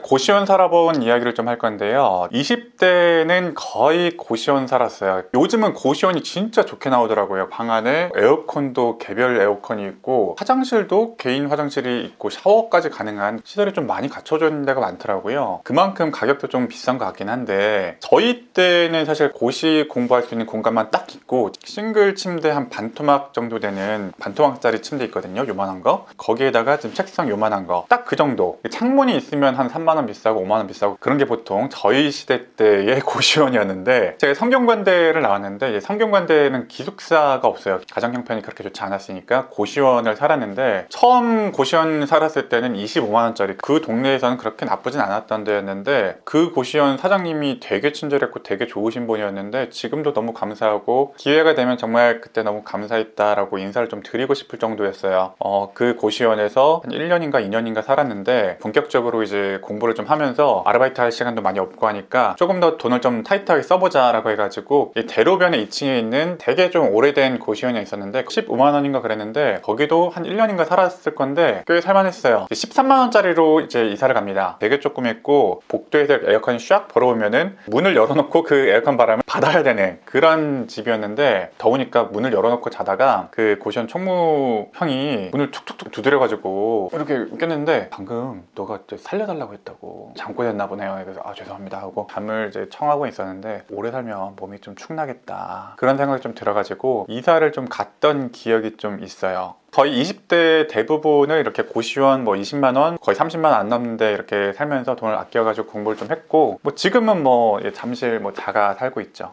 고시원 살아본 이야기를 좀 할 건데요. 20대는 거의 고시원 살았어요. 요즘은 고시원이 진짜 좋게 나오더라고요. 방 안에 에어컨도 개별 에어컨이 있고 화장실도 개인 화장실이 있고 샤워까지 가능한 시설이 좀 많이 있는 데가 많더라고요. 그만큼 가격도 좀 비싼 것 같긴 한데 저희 때는 사실 고시 공부할 수 있는 공간만 딱 있고 싱글 침대 한 반토막 정도 되는 반토막짜리 침대 있거든요. 요만한 거. 거기에다가 좀 책상 요만한 거. 딱 그 정도. 창문이 있으면 한 3 만원 비싸고 5만 원 비싸고 그런 게 보통 저희 시대 때의 고시원이었는데 제가 성균관대를 나왔는데 성균관대는 기숙사가 없어요. 가정 형편이 그렇게 좋지 않았으니까 고시원을 살았는데 처음 고시원 살았을 때는 25만 원짜리 그 동네에서는 그렇게 나쁘진 않았던 데였는데 그 고시원 사장님이 되게 친절했고 되게 좋으신 분이었는데 지금도 너무 감사하고 기회가 되면 정말 그때 너무 감사했다라고 인사를 좀 드리고 싶을 정도였어요. 어, 그 고시원에서 한 1년인가 2년인가 살았는데 본격적으로 이제 공부를 좀 하면서 아르바이트 할 시간도 많이 없고 하니까 조금 더 돈을 좀 타이트하게 써보자 라고 해가지고 이 대로변에 2층에 있는 되게 좀 오래된 고시원이 있었는데 15만 원인가 그랬는데 거기도 한 1년인가 살았을 건데 꽤 살만했어요. 13만 원짜리로 이제 이사를 갑니다. 되게 조그맸고 복도에서 에어컨이 샥 벌어오면은 문을 열어놓고 그 에어컨 바람을 받아야 되는 그런 집이었는데 더우니까 문을 열어놓고 자다가 그 고시원 총무 형이 문을 툭툭툭 두드려가지고 이렇게 깼는데 방금 너가 살려달라고 했 다고 잠꼬 됐나 보네요. 그래서 아 죄송합니다 하고 잠을 이제 청하고 있었는데 오래 살면 몸이 좀 축나겠다 그런 생각이 좀 들어가지고 이사를 좀 갔던 기억이 좀 있어요. 거의 20대 대부분을 이렇게 고시원 뭐 20만 원 거의 30만 원 안 넘는데 이렇게 살면서 돈을 아껴가지고 공부를 좀 했고 뭐 지금은 뭐 예, 잠실 뭐 자가 살고 있죠.